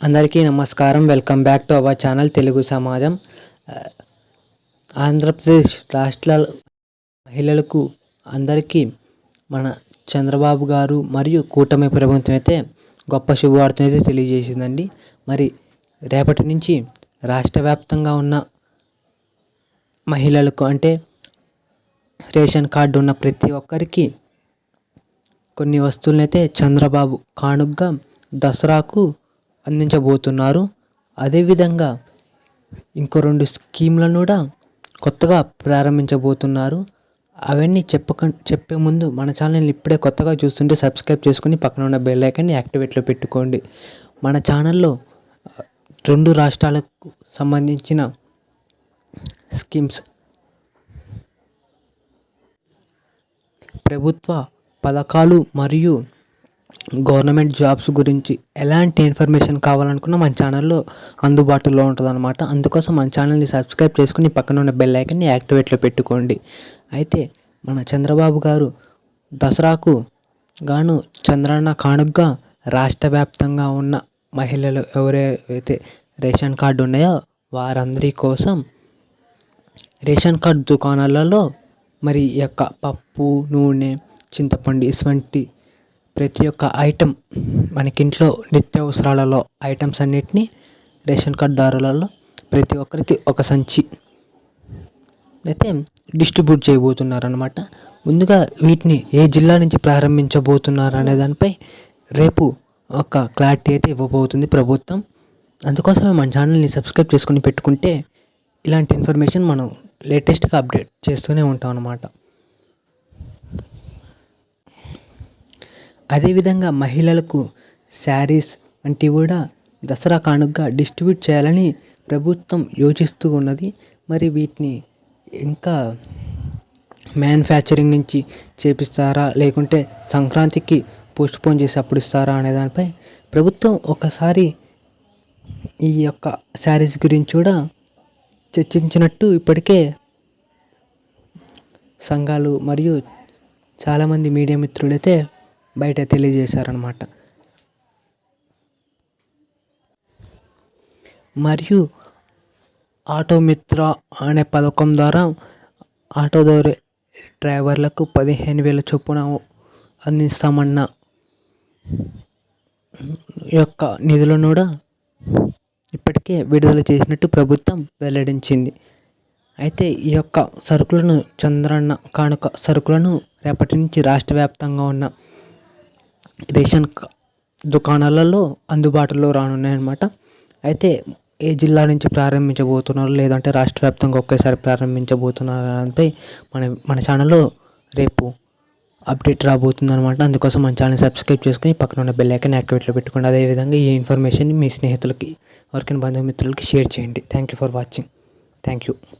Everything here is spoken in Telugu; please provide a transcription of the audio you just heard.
అందరికీ నమస్కారం. Welcome back to our channel Telugu Samajam. Andhra Pradesh రాష్ట్ర మహిళలకు అందరికీ మన చంద్రబాబు గారు మరియు కూటమి ప్రభుత్వం అయితే గొప్ప శుభవార్తను అయితే తెలియజేసిందండి. మరి రేపటి నుంచి రాష్ట్ర వ్యాప్తంగా ఉన్న మహిళలకు అంటే రేషన్ కార్డు ఉన్న ప్రతి ఒక్కరికి కొన్ని వస్తువులనైతే చంద్రబాబు కానుగ్గా దసరాకు అందించబోతున్నారు. అదేవిధంగా ఇంకో రెండు స్కీమ్లను కూడా కొత్తగా ప్రారంభించబోతున్నారు. అవన్నీ చెప్పక చెప్పే ముందు మన ఛానల్ని ఇప్పుడే కొత్తగా చూస్తుంటే సబ్స్క్రైబ్ చేసుకుని పక్కన ఉన్న బెల్ ఐకాన్ని యాక్టివేట్లో పెట్టుకోండి. మన ఛానల్లో రెండు రాష్ట్రాలకు సంబంధించిన స్కీమ్స్. ప్రభుత్వ పథకాలు మరియు గవర్నమెంట్ జాబ్స్ గురించి ఎలాంటి ఇన్ఫర్మేషన్ కావాలనుకున్నా మన ఛానల్లో అందుబాటులో ఉంటుంది అనమాట అందుకోసం మన ఛానల్ని సబ్స్క్రైబ్ చేసుకుని పక్కన ఉన్న బెల్ ఐకన్ని యాక్టివేట్లో పెట్టుకోండి. అయితే మన చంద్రబాబు గారు దసరాకు గాను చంద్రన్న కానుగ్గా రాష్ట్ర వ్యాప్తంగా ఉన్న మహిళలు ఎవరైతే రేషన్ కార్డు ఉన్నాయో వారందరి కోసం రేషన్ కార్డు దుకాణాలలో మరి యొక్క పప్పు నూనె చింతపండు ఇటువంటి ప్రతి ఒక్క ఐటెం మనకింట్లో నిత్యావసరాలలో ఐటమ్స్ అన్నిటినీ రేషన్ కార్డ్ దారులలో ప్రతి ఒక్కరికి ఒక సంచి. అయితే డిస్ట్రిబ్యూట్ చేయబోతున్నారు అనమాట ముందుగా వీటిని ఏ జిల్లా నుంచి ప్రారంభించబోతున్నారు అనే దానిపై రేపు ఒక క్లారిటీ అయితే ఇవ్వబోతుంది ప్రభుత్వం. అందుకోసమే మన ఛానల్ని సబ్స్క్రైబ్ చేసుకుని పెట్టుకుంటే ఇలాంటి ఇన్ఫర్మేషన్ మనం లేటెస్ట్గా అప్డేట్ చేస్తూనే ఉంటాం అన్నమాట అదేవిధంగా మహిళలకు శారీస్ వంటివి కూడా దసరా కానుకగా డిస్ట్రిబ్యూట్ చేయాలని ప్రభుత్వం యోచిస్తూ ఉన్నది. మరి వీటిని ఇంకా మ్యానుఫ్యాక్చరింగ్ నుంచి చేపిస్తారా? లేకుంటే సంక్రాంతికి పోస్ట్పోన్ చేసి అప్పుడు ఇస్తారా అనే దానిపై ప్రభుత్వం ఒకసారి ఈ యొక్క శారీస్ గురించి కూడా చర్చించినట్టు ఇప్పటికే సంఘాలు మరియు చాలామంది మీడియా మిత్రులైతే బయట తెలియజేశారనమాట మరియు ఆటో మిత్ర అనే పథకం ద్వారా ఆటో దోరే డ్రైవర్లకు పదిహేను వేల చొప్పున అందిస్తామన్న యొక్క నిధులను కూడా ఇప్పటికే విడుదల చేసినట్టు ప్రభుత్వం వెల్లడించింది. అయితే ఈ యొక్క సరుకులను చంద్రన్న కానుక సరుకులను రేపటి నుంచి రాష్ట్ర వ్యాప్తంగా ఉన్న రేషన్ దుకాణాలలో అందుబాటులో రానున్నాయన్నమాట. అయితే ఏ జిల్లా నుంచి ప్రారంభించబోతున్నారు? లేదంటే రాష్ట్ర వ్యాప్తంగా ఒకేసారి ప్రారంభించబోతున్నారు దానిపై మన మన ఛానల్లో రేపు అప్డేట్ రాబోతుంది అనమాట అందుకోసం మన ఛానల్ సబ్స్క్రైబ్ చేసుకుని పక్కన ఉన్న బెల్ ఐకాన్ యాక్టివేట్లో పెట్టుకోండి. అదేవిధంగా ఈ ఇన్ఫర్మేషన్ మీ స్నేహితులకి ఎవరికైనా బంధుమిత్రులకి షేర్ చేయండి. Thank you for watching. Thank you